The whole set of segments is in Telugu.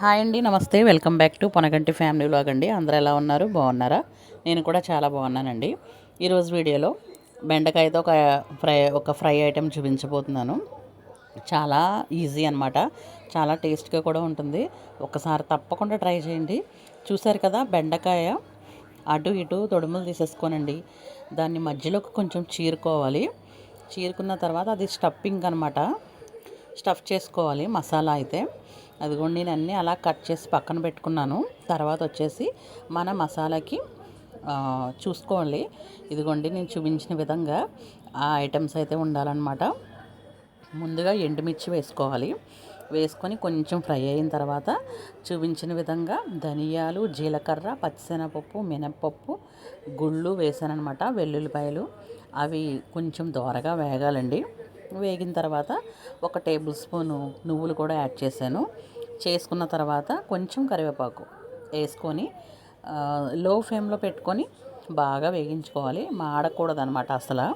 హాయ్ అండి నమస్తే. Welcome back to Ponaganti family vlog అండి. అందరూ ఎలా ఉన్నారు? బాగున్నారా? నేను కూడా చాలా బాగున్నానండి. ఈరోజు వీడియోలో బెండకాయతో ఒక ఫ్రై ఒక ఫ్రై ఐటెం చూపించబోతున్నాను. చాలా ఈజీ అనమాట చాలా టేస్ట్గా కూడా ఉంటుంది. ఒకసారి తప్పకుండా ట్రై చేయండి. చూసారు కదా బెండకాయ అటు ఇటు తొడుములు తీసేసుకోనండి. దాన్ని మధ్యలోకి కొంచెం చీరుకోవాలి. చీరుకున్న తర్వాత అది స్టఫింగ్ అనమాట స్టఫ్ చేసుకోవాలి మసాలా అయితే. అదిగోండి నేను అన్నీ అలా కట్ చేసి పక్కన పెట్టుకున్నాను. తర్వాత వచ్చేసి మన మసాలాకి చూసుకోండి. ఇదిగోండి నేను చూపించిన విధంగా ఆ ఐటమ్స్ అయితే ఉండాలన్నమాట. ముందుగా ఎండుమిర్చి వేసుకోవాలి. వేసుకొని కొంచెం ఫ్రై అయిన తర్వాత చూపించిన విధంగా ధనియాలు జీలకర్ర పచ్చిశనగపప్పు మినప్పప్పు గుళ్ళు వేసానమాట వెల్లుల్లిపాయలు. అవి కొంచెం దోరగా వేగాలండి. వేగిన తర్వాత ఒక టేబుల్ స్పూను నువ్వులు కూడా యాడ్ చేశాను. చేసుకున్న తర్వాత కొంచెం కరివేపాకు వేసుకొని లో ఫ్లేమ్లో పెట్టుకొని బాగా వేగించుకోవాలి. మాడకూడదు అనమాట అసలు.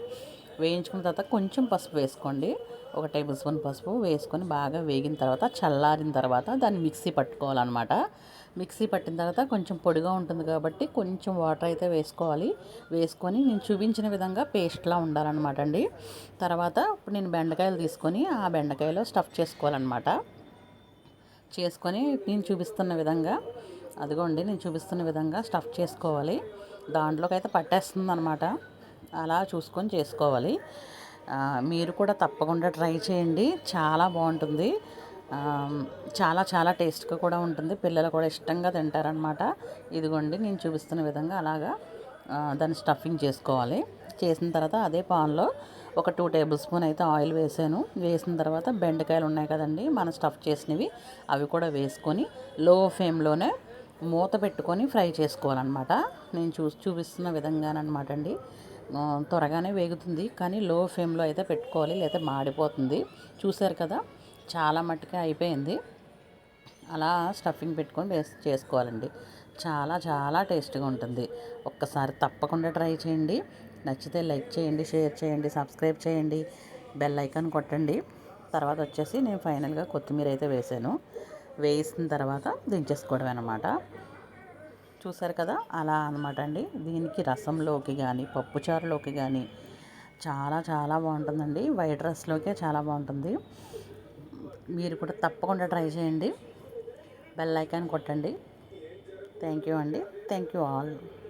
వేయించుకున్న తర్వాత కొంచెం పసుపు వేసుకోండి. ఒక టేబుల్ స్పూన్ పసుపు వేసుకొని బాగా వేగిన తర్వాత చల్లారిన తర్వాత దాన్ని మిక్సీ పట్టుకోవాలన్నమాట. మిక్సీ పట్టిన తర్వాత కొంచెం పొడిగా ఉంటుంది కాబట్టి కొంచెం వాటర్ అయితే వేసుకోవాలి. వేసుకొని నేను చూపించిన విధంగా పేస్ట్లా ఉండాలన్నమాట అండి. తర్వాత ఇప్పుడు నేను బెండకాయలు తీసుకొని ఆ బెండకాయలో స్టఫ్ చేసుకోవాలన్నమాట. చేసుకొని నేను చూపిస్తున్న విధంగా అదిగోండి నేను చూపిస్తున్న విధంగా స్టఫ్ చేసుకోవాలి. దాంట్లోకి అయితే పట్టేస్తుంది అనమాట అలా చూసుకొని చేసుకోవాలి. మీరు కూడా తప్పకుండా ట్రై చేయండి. చాలా బాగుంటుంది. చాలా చాలా టేస్ట్గా కూడా ఉంటుంది. పిల్లలు కూడా ఇష్టంగా తింటారనమాట ఇదిగోండి నేను చూపిస్తున్న విధంగా అలాగా దాన్ని స్టఫింగ్ చేసుకోవాలి. చేసిన తర్వాత అదే పాన్లో ఒక టూ టేబుల్ స్పూన్ అయితే ఆయిల్ వేసాను. వేసిన తర్వాత బెండకాయలు ఉన్నాయి కదండి మనం స్టఫ్ చేసినవి అవి కూడా వేసుకొని లో ఫ్లేమ్లోనే మూత పెట్టుకొని ఫ్రై చేసుకోవాలన్నమాట. నేను చూ చూపిస్తున్న విధంగానమాట అండి. త్వరగానే వేగుతుంది కానీ లో ఫ్లేమ్లో అయితే పెట్టుకోవాలి లేదా మాడిపోతుంది. చూసారు కదా చాలా మట్టుకే అయిపోయింది. అలా స్టఫింగ్ పెట్టుకొని వేసి చేసుకోవాలండి. చాలా చాలా టేస్ట్గా ఉంటుంది. ఒక్కసారి తప్పకుండా ట్రై చేయండి. నచ్చితే లైక్ చేయండి షేర్ చేయండి సబ్స్క్రైబ్ చేయండి బెల్ ఐకాన్ కొట్టండి. తర్వాత వచ్చేసి నేను ఫైనల్గా కొత్తిమీర అయితే వేసాను. వేసిన తర్వాత దించేసుకోవడం అనమాట చూసారు కదా? అలా అనమాట అండి. దీనికి రసంలోకి కానీ పప్పుచారులోకి కానీ చాలా చాలా బాగుంటుందండి. వైట్ రైస్లోకే చాలా బాగుంటుంది. మీరు కూడా తప్పకుండా ట్రై చేయండి. బెల్ ఐకాన్ కొట్టండి. థ్యాంక్ యూ అండి. Thank you all.